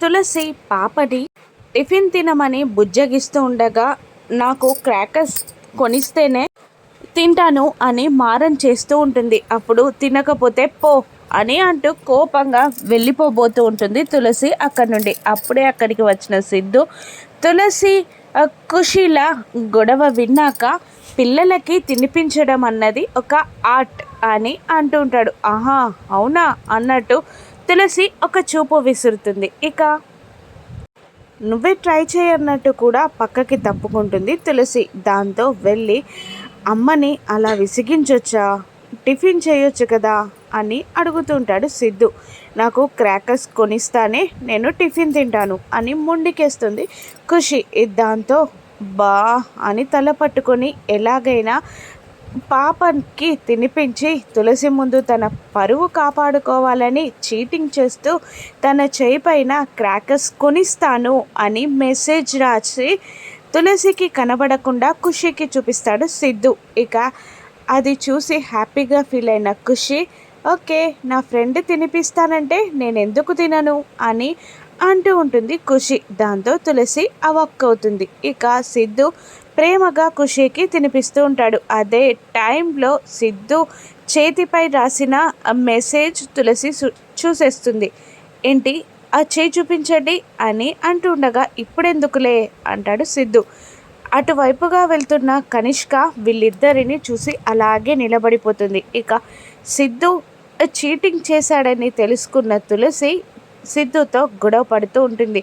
తులసి పాపని టిఫిన్ తినమని బుజ్జగిస్తూ ఉండగా నాకు క్రాకర్స్ కొనిస్తేనే తింటాను అని మారం చేస్తూ ఉంటుంది. అప్పుడు తినకపోతే పో అని అంటూ కోపంగా వెళ్ళిపోబోతూ ఉంటుంది తులసి అక్కడి నుండి. అప్పుడే అక్కడికి వచ్చిన సిద్ధు తులసి ఖుషీల గొడవ విన్నాక పిల్లలకి తినిపించడం అన్నది ఒక ఆర్ట్ అని అంటూ ఉంటాడు. ఆహా అవునా అన్నట్టు తులసి ఒక చూపు విసురుతుంది. ఇక నువ్వే ట్రై చేయన్నట్టు కూడా పక్కకి తప్పుకుంటుంది తులసి. దాంతో వెళ్ళి అమ్మని అలా విసిగించొచ్చా? టిఫిన్ చేయొచ్చు కదా? అని అడుగుతుంటాడు సిద్ధు. నాకు క్రాకర్స్ కొనిస్తానే నేను టిఫిన్ తింటాను అని ముండికేస్తుంది ఖుషి. ఇది దాంతో బా అని తల పట్టుకొని ఎలాగైనా పాపకి తినిపించి తులసి ముందు తన పరువు కాపాడుకోవాలని చీటింగ్ చేస్తూ తన చేయి పైన క్రాకర్స్ కొనిస్తాను అని మెసేజ్ రాసి తులసికి కనబడకుండా ఖుషికి చూపిస్తాడు సిద్ధు. ఇక అది చూసి హ్యాపీగా ఫీల్ అయిన ఖుషి ఓకే నా ఫ్రెండ్ తినిపిస్తానంటే నేను ఎందుకు తినను అని అంటూ ఉంటుంది ఖుషి. దాంతో తులసి అవక్కవుతుంది. ఇక సిద్ధు ప్రేమగా ఖుషీకి తినిపిస్తూ ఉంటాడు. అదే టైంలో సిద్ధు చేతిపై రాసిన మెసేజ్ తులసి చూసేస్తుంది. ఏంటి? ఆ చేయి చూపించండి అని అంటుండగా ఇప్పుడెందుకులే? అంటాడు సిద్ధు. అటువైపుగా వెళ్తున్న కనిష్క వీళ్ళిద్దరిని చూసి అలాగే నిలబడిపోతుంది. ఇక సిద్ధు చీటింగ్ చేశాడని తెలుసుకున్న తులసి సిద్ధుతో గొడవ పడుతూ ఉంటుంది.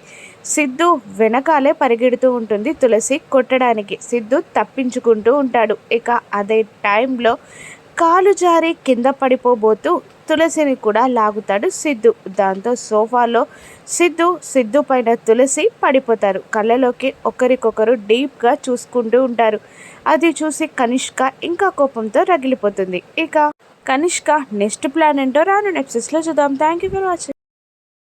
సిద్ధు వెనకాలే పరిగెడుతూ ఉంటుంది తులసి కొట్టడానికి. సిద్ధు తప్పించుకుంటూ ఉంటాడు. ఇక అదే టైంలో కాలు జారి కింద పడిపోబోతూ తులసిని కూడా లాగుతాడు సిద్ధు. దాంతో సోఫాలో సిద్ధు సిద్ధు పైన తులసి పడిపోతారు. కళ్ళలోకి ఒకరికొకరు డీప్గా చూసుకుంటూ ఉంటారు. అది చూసి కనిష్క ఇంకా కోపంతో రగిలిపోతుంది. ఇక కనిష్క నెక్స్ట్ ప్లాన్ ఏంటో రాను నెప్సెస్లో చూద్దాం. Thank you for watching